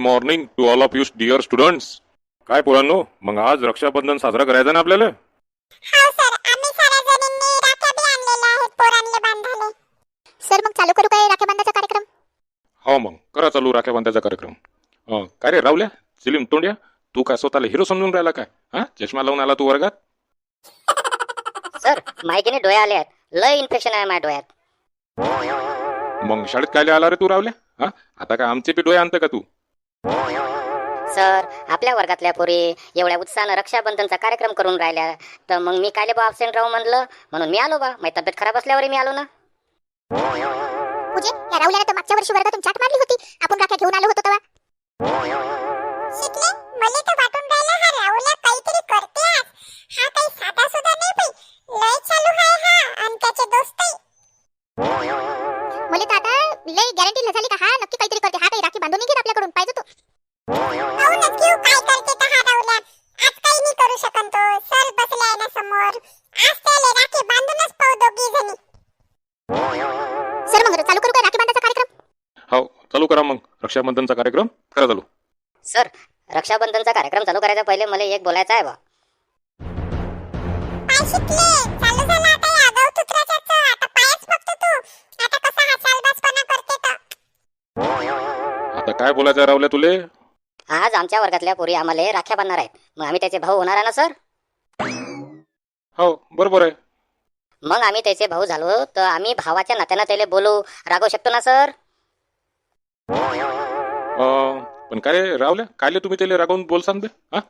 Morning to all of you dear students काय पोरांनो मग आज रक्षाबंधन साजरा करायचं ना आपल्याला? हो सर मग चालू करू काय राख्या बांधाचा कार्यक्रम? हो मग करा चालू राख्या बांधायचा कार्यक्रम. अं, काय रे रावल्या सिलीम तोंड्या? तू काय स्वतःला हिरो समजून राहिला काय? हा? चष्मा लावून आला तू वर्गात? सर माहितीने डोळे आले आहेत लय इन्फेक्शन आहे माझ्या डोळ्यात. मग शाळेत काय आला रे तू रावल्या? हा? आता काय आमचे बी डोळे आणतं का तू? सर आपल्या वर्गातल्या पोरी एवढ्या उत्साहानं रक्षाबंधनचा कार्यक्रम करून राहिल्या. तर मग मी कायले बा अब्सेंट राहू म्हणलं? म्हणून मी आलो बा. माझी तब्येत खराब असल्यावर मी आलो ना. या राहुल्याने तर मागच्या वर्षी वर्गातून चाट मारली होती. आपण राख्या घेऊन आलो होतो तेव्हा. लय गॅरंटी झाली का? हा नक्की काहीतरी करते. हा काही राखी बांधून घेत आपल्याकडून. पाहिजे तो. घेऊ काय करते तर हा राहुल्या आज काही नाही करू शकन तो. सर बसले आहे ना समोर. आज त्याला राखी बांधूनच पाहू दोघी जणी. सर मग चालू करू काय राखी बांधायचा कार्यक्रम? हो चालू करा मग. रक्षाबंधनचा कार्यक्रम करा चालू. सर रक्षाबंधनचा कार्यक्रम चालू करायचा पहिले मला एक बोलायचं आहे बा. पाय शिकले काय बोलायचं रावल्या तुले? आज आमच्या वर्गातल्या पोरी आम्हाला राख्या बांधणार आहेत. मग आम्ही त्याचे भाऊ होणार आहे ना सर? हो बरोबर आहे. मग आम्ही त्याचे भाऊ झालो तर आम्ही भावाच्या नात्यानं त्याला बोलू. रागवू शकतो ना सर? अं, पण काय रे रावल्या कायले तुम्ही त्याला रागावून बोलसान बे? हा?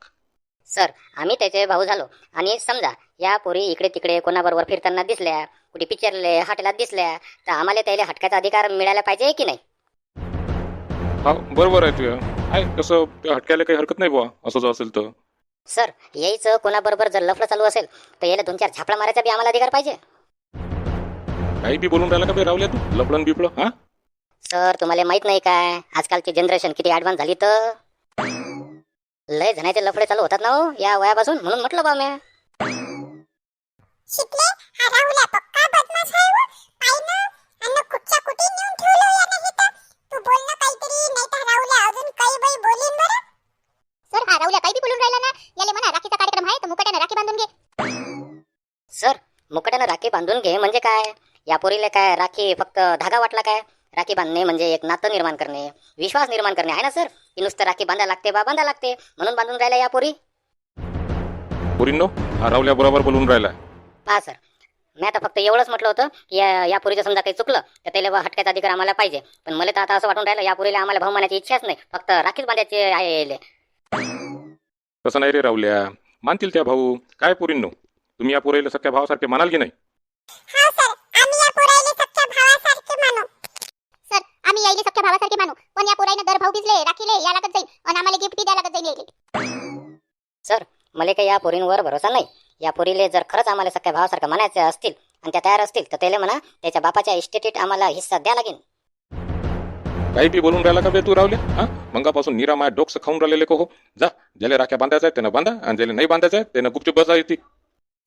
सर आम्ही त्याचे भाऊ झालो. आणि समजा या पोरी इकडे तिकडे कोणाबरोबर फिरताना दिसल्या कुठे पिक्चरले हॉटेलात दिसल्या तर आम्हाला त्याला हटकाचा अधिकार मिळायला पाहिजे की नाही? हा बरोबर आहे तुझ्या आहे कसं त्या हटक्याला काही हरकत नाही बुवा असं जर असेल तर. सर यायचं कोणाबरोबर जर लफडं चालू असेल तर याला दोन चार झापडा मारायचा बी आम्हाला अधिकार पाहिजे. काही बी बोलून राहिला का बे रावल्या तू? लपडन बिपडं हा? सर तुम्हाला माहीत नाही काय? आजकालची जनरेशन किती ऍडव्हान्स झाली तर? लय जणांचे लफडे चालू होतात ना हो या वयापासून म्हणून म्हटलं बा म्या. शिकले? सर मुकट्यानं राखी बांधून घे म्हणजे काय? या पोरीला काय राखी फक्त धागा वाटला काय? राखी बांधणे म्हणजे एक नातं निर्माण करणे विश्वास निर्माण करणे आहे ना सर? की नुसतं राखी बांधायला लागते बा बांधायला लागते. म्हणून बांधून राहिल्या या पोरी. पोरींनो हा रावल्या बरोबर बोलून राहिलाय. पहा सर मी आता फक्त एवढंच म्हटलं होतं की या या पोरीचं समजा काही चुकलं तर त्याला हटकायचा अधिकार आम्हाला पाहिजे. पण मला तर आता असं वाटून राहिलं या पोरीला आम्हाला भाऊ मानायची इच्छाच नाही. फक्त राखीच बांधायची आहे. तसं नाही रे रावल्या मानतील त्या भाऊ. काय पोरींनो? तुम्ही या पोरीला सख्या भावासारखे मानाल की नाही? हा सर आम्ही या पोराईले सख्या भावासारखे मानू. सर आम्ही यायले सख्या भावासारखे मानू. पण या पोराईने दर भाऊ भिजले राखीले या लागत जाईल आणि आम्हाला गिफ्ट द्या लागत जाईल सर मला काही या पोरींवर भरोसा नाही. या पोरीले जर खरंच आम्हाला सख्या भावासारखं म्हणायचं असतील आणि त्या तयार असतील तर त्याला म्हणा त्याच्या बापाच्या इस्टेटीत आम्हाला हिस्सा द्या लागेल काही बी बोलून राहिला का बे तू रावल्या हा? मंगापासून निरा माया डोकं खाऊन राहिलेले को हो. जा ज्याला राख्या बांधायचं आहे त्यानं बांधा. आणि ज्याला नाही बांधायचं आहे त्यानं गुपचूप बसा येते